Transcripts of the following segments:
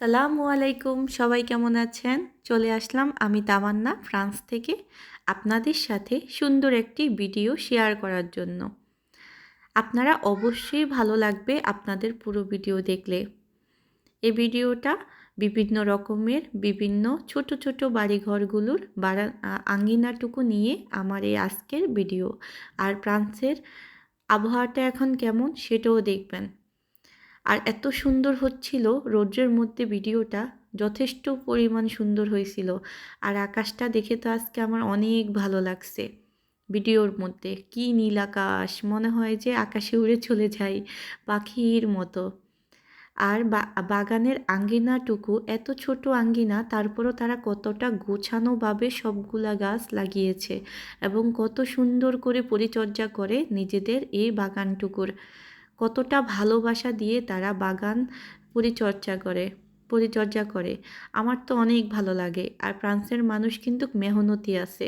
সালামু আলাইকুম, সবাই কেমন আছেন? চলে আসলাম আমি তামান্না, ফ্রান্স থেকে আপনাদের সাথে সুন্দর একটি ভিডিও শেয়ার করার জন্য। আপনারা অবশ্যই ভালো লাগবে আপনাদের পুরো ভিডিও দেখলে। এই ভিডিওটা বিভিন্ন রকমের, বিভিন্ন ছোট ছোট বাড়িঘরগুলোর বাড়া আঙ্গিনাটুকু নিয়ে আমার এই আজকের ভিডিও। আর ফ্রান্সের আবহাওয়াটা এখন কেমন সেটাও দেখবেন। আর এত সুন্দর হচ্ছিল রৌদ্রের মধ্যে ভিডিওটা, যথেষ্ট পরিমাণ সুন্দর হয়েছিল। আর আকাশটা দেখে তো আজকে আমার অনেক ভালো লাগছে। ভিডিওর মধ্যে কি নীল আকাশ, মনে হয় যে আকাশে উড়ে চলে যাই পাখির মতো। আর বাগানের আঙ্গিনাটুকু, এত ছোট আঙ্গিনা, তারপরও তারা কতটা গোছানোভাবে সবগুলা গাছ লাগিয়েছে এবং কত সুন্দর করে পরিচর্যা করে নিজেদের এই বাগানটুকুর। কতটা ভালোবাসা দিয়ে তারা বাগান পরিচর্যা করে পরিচর্যা করে। আমার তো অনেক ভালো লাগে। আর ফ্রান্সের মানুষ কিন্তু মেহনতি আছে।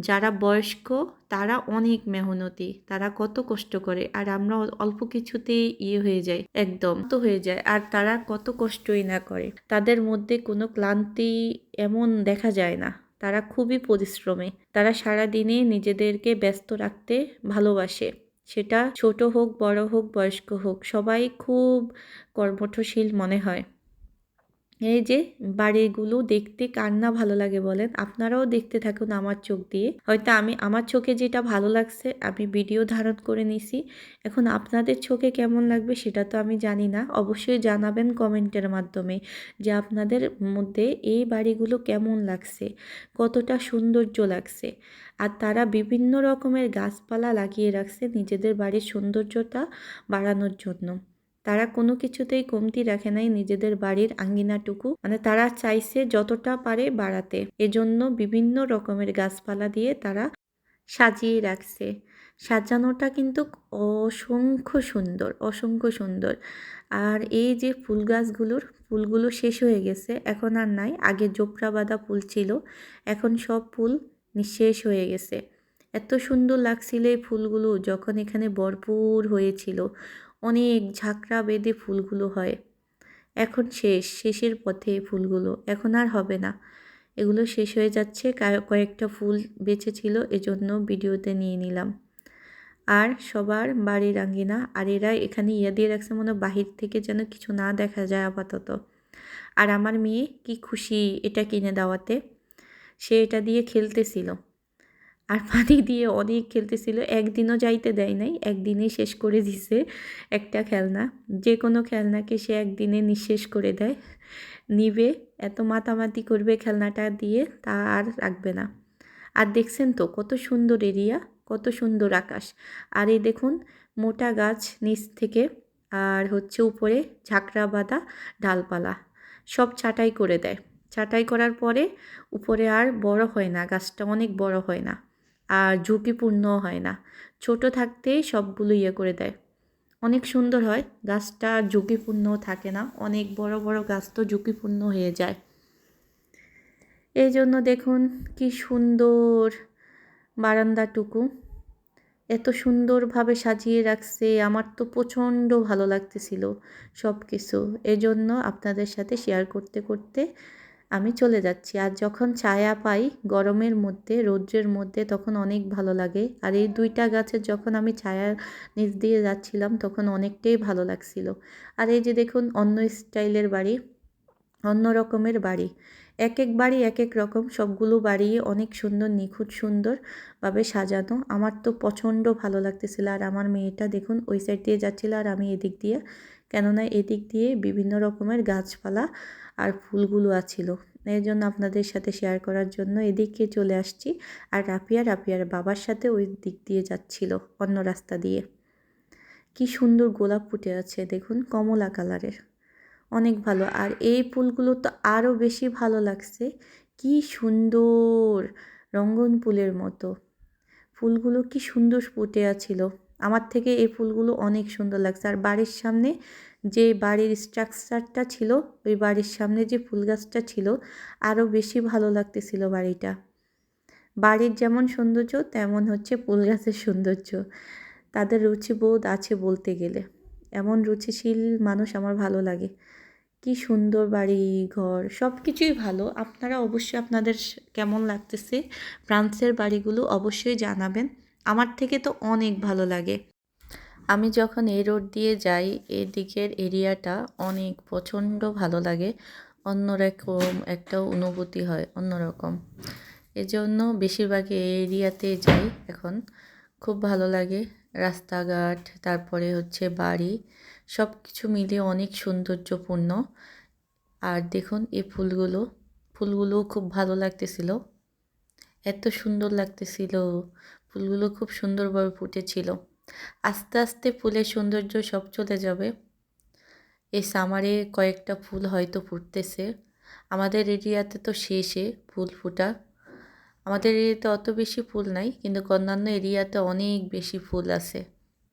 যারা বয়স্ক, তারা অনেক মেহনতি। তারা কত কষ্ট করে। আর আমরা অল্প কিছুতেই ইয়ে হয়ে যাই, একদম তো হয়ে যায় আর তারা কত কষ্টই না করে। তাদের মধ্যে কোনো ক্লান্তি এমন দেখা যায় না। তারা খুবই পরিশ্রমে। তারা সারা দিনে নিজেদেরকে ব্যস্ত রাখতে ভালোবাসে। সেটা ছোট হোক বড় হোক বয়স্ক হোক সবাই খুব কর্মঠশীল মনে হয়। এই যে বাড়িগুলো দেখতে কার না ভালো লাগে বলেন? আপনারাও দেখতে থাকুন আমার চোখ দিয়ে। হয়তো আমি, আমার চোখে যেটা ভালো লাগছে, আমি ভিডিও ধারণ করে নিছি। এখন আপনাদের চোখে কেমন লাগবে সেটা তো আমি জানি না। অবশ্যই জানাবেন কমেন্টের মাধ্যমে যে আপনাদের মধ্যে এই বাড়িগুলো কেমন লাগছে, কতটা সৌন্দর্য লাগছে। আর তারা বিভিন্ন রকমের গাছপালা লাগিয়ে রাখছে নিজেদের বাড়ির সৌন্দর্যটা বাড়ানোর জন্য। তারা কোনো কিছুতেই কমতি রাখে নাই নিজেদের বাড়ির আঙ্গিনাটুকু। মানে তারা চাইছে যতটা পারে বাড়াতে। এজন্য বিভিন্ন রকমের গাছপালা দিয়ে তারা সাজিয়ে রাখছে। সাজানোটা কিন্তু অসংখ্য সুন্দর অসংখ্য সুন্দর। আর এই যে ফুল গাছগুলোর, ফুলগুলো শেষ হয়ে গেছে। এখন আর নাই। আগে জোপড়া বাঁধা ফুল ছিল। এখন সব ফুল নিঃশেষ হয়ে গেছে। এত সুন্দর লাগছিল এই ফুলগুলো যখন এখানে ভরপুর হয়েছিল। অনেক ঝাঁকড়া বেঁধে ফুলগুলো হয়। এখন শেষ, শেষের পথে ফুলগুলো। এখন আর হবে না। এগুলো শেষ হয়ে যাচ্ছে কয়েকটা ফুল বেঁচে ছিল, এজন্য ভিডিওতে নিয়ে নিলাম। আর সবার বাড়ির আঙ্গিনা আর এরা এখানে ইয়া দিয়ে রাখছে মনে বাহির থেকে যেন কিছু না দেখা যায় আপাতত। আর আমার মেয়ে কি খুশি এটা কিনে দেওয়াতে? সে এটা দিয়ে খেলতেছিল। আর পানি দিয়ে অনেক খেলতেছিল, একদিনও যাইতে দেয় নাই একদিনেই শেষ করে দিছে একটা খেলনা। যে কোনো খেলনাকে সে একদিনে নিঃশেষ করে দেয়, নিবে, এত মাতামাতি করবে খেলনাটা দিয়ে তা আর রাখবে না। আর দেখছেন তো কত সুন্দর এরিয়া, কত সুন্দর আকাশ। আর এই দেখুন, মোটা গাছ নিচ থেকে, আর হচ্ছে উপরে ঝাঁকড়া বাঁধা ডালপালা। সব ছাটাই করে দেয়। ছাটাই করার পরে উপরে আর বড় হয় না, গাছটা অনেক বড় হয় না। আর ঝুঁকিপূর্ণ হয় না। ছোট থাকতেই সবগুলো ইয়ে করে দেয়। অনেক সুন্দর হয়, গাছটা ঝুঁকিপূর্ণ থাকে না, অনেক বড় বড় গাছ তো ঝুঁকিপূর্ণ হয়ে যায়। এই জন্য দেখুন কি সুন্দর বারান্দাটুকু। এত সুন্দরভাবে সাজিয়ে রাখছে, আমার তো প্রচণ্ড ভালো লাগতেছিল সব কিছু এজন্য আপনাদের সাথে শেয়ার করতে করতে আমি চলে যাচ্ছি। আর যখন ছায়া পাই গরমের মধ্যে, রৌদ্রের মধ্যে, তখন অনেক ভালো লাগে। আর এই দুইটা গাছের যখন আমি ছায়ার নিচ দিয়ে যাচ্ছিলাম, তখন অনেকটাই ভালো লাগছিল। আর এই যে দেখুন, অন্য স্টাইলের বাড়ি, অন্য রকমের বাড়ি। এক এক বাড়ি, এক এক রকম, সবগুলো বাড়ি অনেক সুন্দর, নিখুঁত সুন্দরভাবে সাজানো। আমার তো প্রচণ্ড ভালো লাগতেছিল। আর আমার মেয়েটা দেখুন, ওই সাইড দিয়ে যাচ্ছিল আর আমি এদিক দিয়ে। কেননা এদিক দিয়ে বিভিন্ন রকমের গাছপালা আর ফুলগুলো আছিল। এই জন্য আপনাদের সাথে শেয়ার করার জন্য এদিকে চলে আসছি। আর রাপিয়া রাপিয়ার বাবার সাথে ওই দিক দিয়ে যাচ্ছিল, অন্য রাস্তা দিয়ে। কি সুন্দর গোলাপ ফুটে আছে, দেখুন, কমলা কালারের। অনেক ভালো। আর এই ফুলগুলো তো আরও বেশি ভালো লাগছে। কি সুন্দর রঙ্গন ফুলের মতো। ফুলগুলো কি সুন্দর ফুটে আছিল। আমার থেকে এই ফুলগুলো অনেক সুন্দর লাগছে। আর বাড়ির সামনে যে বাড়ির স্ট্রাকচারটা ছিল, ওই বাড়ির সামনে যে ফুল গাছটা ছিল, আরও বেশি ভালো লাগতেছিল বাড়িটা। বাড়ির যেমন সৌন্দর্য, তেমন হচ্ছে ফুল গাছের সৌন্দর্য। তাদের রুচিবোধ আছে বলতে গেলে। এমন রুচিশীল মানুষ আমার ভালো লাগে। কি সুন্দর বাড়ি, ঘর সব কিছুই ভালো। আপনারা অবশ্যই আপনাদের কেমন লাগতেছে, ফ্রান্সের বাড়িগুলো অবশ্যই জানাবেন। আমার থেকে তো অনেক ভালো লাগে। আমি যখন এই রোড দিয়ে যাই, এদিকের এরিয়াটা অনেক প্রচণ্ড ভালো লাগে। অন্যরকম একটা অনুভূতি হয় অন্যরকম এজন্য বেশিরভাগ এই এরিয়াতে যাই এখন। খুব ভালো লাগে। রাস্তাঘাট, তারপরে হচ্ছে বাড়ি সব কিছু মিলিয়ে অনেক সৌন্দর্যপূর্ণ। আর দেখুন এই ফুলগুলো ফুলগুলো খুব ভালো লাগতেছিল। এত সুন্দর লাগতেছিল। ফুলগুলো খুব সুন্দরভাবে ফুটেছিল। আস্তে আস্তে ফুলের সৌন্দর্য সব চলে যাবে। এই সামারে কয়েকটা ফুল হয়তো ফুটতেছে। আমাদের এরিয়াতে তো শেষে ফুল ফোটা। আমাদের এরিয়াতে অত বেশি ফুল নাই, কিন্তু অন্যান্য এরিয়াতে অনেক বেশি ফুল আছে।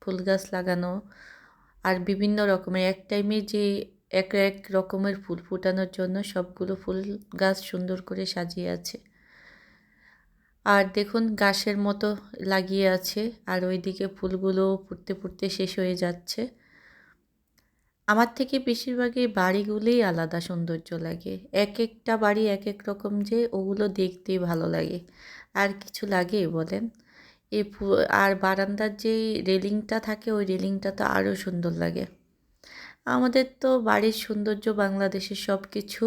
ফুল গাছ লাগানো আর বিভিন্ন রকমের, এক টাইমে যে এক এক রকমের ফুল ফোটানোর জন্য সবগুলো ফুল গাছ সুন্দর করে সাজিয়ে আছে। আর দেখুন গাছের মতো লাগিয়ে আছে, আর ওইদিকে ফুলগুলো ফুটতে ফুটতে শেষ হয়ে যাচ্ছে। আমার থেকে বেশিরভাগই বাড়িগুলোই আলাদা সৌন্দর্য লাগে। এক একটা বাড়ি এক এক রকম যে, ওগুলো দেখতেই ভালো লাগে। আর কিছু লাগে বলেন? এ আর বারান্দার যে রেলিংটা থাকে, ওই রেলিংটা তো আরও সুন্দর লাগে। আমাদের তো বাড়ির সৌন্দর্য বাংলাদেশের সব কিছু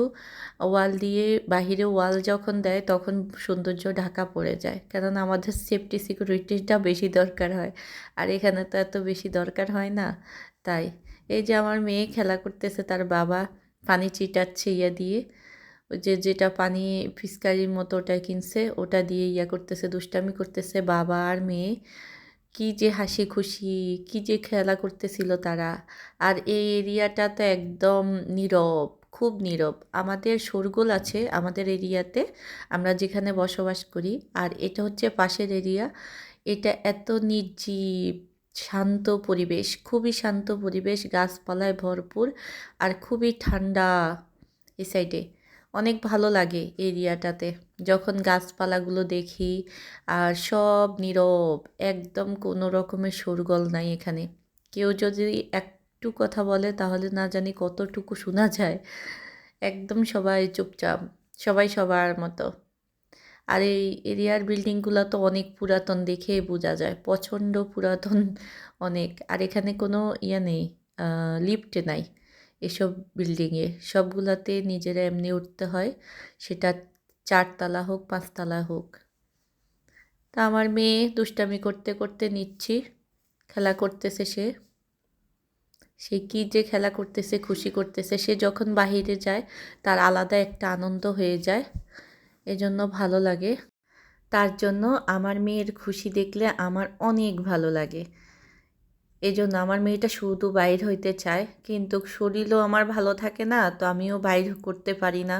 ওয়াল দিয়ে বাহিরে ওয়াল যখন দেয়, তখন সৌন্দর্য ঢাকা পড়ে যায়। কারণ আমাদের সেফটি সিকিউরিটিটা বেশি দরকার হয়। আর এখানে তো এত বেশি দরকার হয় না। তাই, এই যে আমার মেয়ে খেলা করতেছে, তার বাবা পানি চিটাচ্ছে ইয়া দিয়ে। যে যেটা পানি ফিসকারির মতো ওটা কিনছে, ওটা দিয়ে ইয়া করতেছে, দুষ্টামি করতেছে বাবা আর মেয়ে। কি যে হাসি খুশি, কি যে খেলা করতেছিল তারা। আর এই এরিয়াটা তো একদম নীরব, খুব নীরব। আমাদের শোরগোল আছে আমাদের এরিয়াতে, আমরা যেখানে বসবাস করি। আর এটা হচ্ছে পাশের এরিয়া। এটা এত নির্জীব, শান্ত পরিবেশ, খুবই শান্ত পরিবেশ, গাছপালায় ভরপুর আর খুবই ঠান্ডা এই সাইডে অনেক ভালো লাগে এরিয়াটাতে। যখন গাছপালাগুলো দেখি আর সব নীরব, একদম কোনো রকমের শোরগোল নাই এখানে। কেউ যদি একটু কথা বলে তাহলে না জানি কতটুকু শোনা যায়। একদম সবাই চুপচাপ, সবাই সবার মতো। আর এই এরিয়ার বিল্ডিংগুলো তো অনেক পুরাতন দেখেই বোঝা যায়, প্রচণ্ড পুরাতন অনেক। আর এখানে কোনো ইয়ে নেই লিফট নাই। এসব বিল্ডিংয়ে। সবগুলাতে নিজেরা এমনি উঠতে হয়। সেটা চারতলা হোক, পাঁচতলা হোক। তা আমার মেয়ে দুষ্টামি করতে করতে নিচ্ছি। খেলা করতেছে সে। সে কী যে খেলা করতেছে, খুশি করতেছে। সে যখন বাহিরে যায়, তার আলাদা একটা আনন্দ হয়ে যায়। এজন্য ভালো লাগে। তার জন্য আমার মেয়ের খুশি দেখলে আমার অনেক ভালো লাগে। এই জন্য আমার মেয়েটা শুধু বাইর হইতে চায়, কিন্তু শরীরও আমার ভালো থাকে না, তো আমিও বাইর করতে পারি না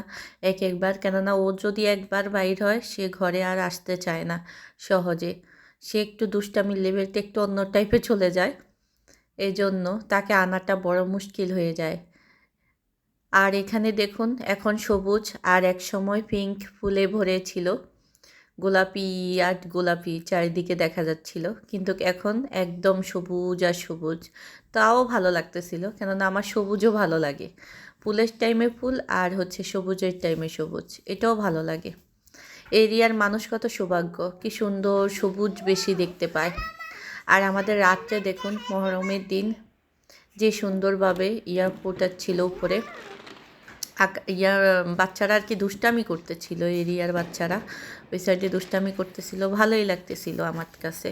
এক একবার। কেননা ও যদি একবার বাইর হয়, সে ঘরে আর আসতে চায় না সহজে। সে একটু দুষ্টামি লেভেলটা একটু অন্য টাইপে চলে যায়। এই জন্য তাকে আনাটা বড় মুশকিল হয়ে যায়। আর এখানে দেখুন, এখন সবুজ আর এক সময় পিঙ্ক ফুলে ভরে ছিল গোলাপি আর গোলাপি চারিদিকে দেখা যাচ্ছিল। কিন্তু এখন একদম সবুজ আর সবুজ। তাও ভালো লাগতেছিল। কেননা আমার সবুজও ভালো লাগে। ফুলের টাইমে ফুল আর হচ্ছে সবুজের টাইমে সবুজ। এটাও ভালো লাগে। এরিয়ার মানুষ কত সৌভাগ্য। কি সুন্দর সবুজ বেশি দেখতে পায়। আর আমাদের রাত্রে দেখুন, মহরমের দিন। যে সুন্দরভাবে ইয়া ছিল উপরে। ইয়ার বাচ্চারা আর কি দুষ্টামি করতেছিল এরিয়ার বাচ্চারা। ওই সাইডে দুষ্টামি করতেছিল, ভালোই লাগতেছিল আমার কাছে।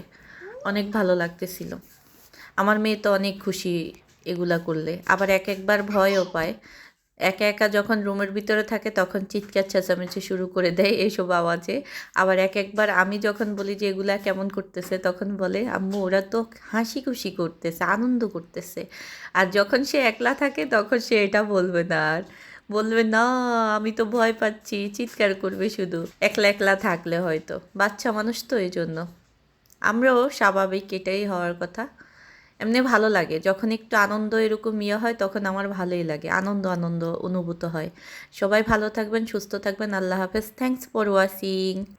অনেক ভালো লাগতেছিল। আমার মেয়ে তো অনেক খুশি এগুলা করলে। আবার এক একবার ভয়ও পায়। একা একা যখন রুমের ভিতরে থাকে, তখন চিৎকার চেঁচামেচি শুরু করে দেয় এইসব আওয়াজে। আবার এক একবার আমি যখন বলি যে এগুলা কেমন করতেছে, তখন বলে, আম্মু, ওরা তো হাসি খুশি করতেছে, আনন্দ করতেছে। আর যখন সে একলা থাকে, তখন সে এটা বলবে না আর। বলবে, না, আমি তো ভয় পাচ্ছি, চিৎকার করবে শুধু। একলা একলা থাকলে হয়তো। বাচ্চা মানুষ তো এই জন্য আমরাও স্বাভাবিক এটাই হওয়ার কথা। এমনি ভালো লাগে। যখন একটু আনন্দ এরকম ইয়ে হয়, তখন আমার ভালোই লাগে। আনন্দ আনন্দ অনুভূত হয়। সবাই ভালো থাকবেন, সুস্থ থাকবেন। আল্লাহ হাফেজ। Thanks for watching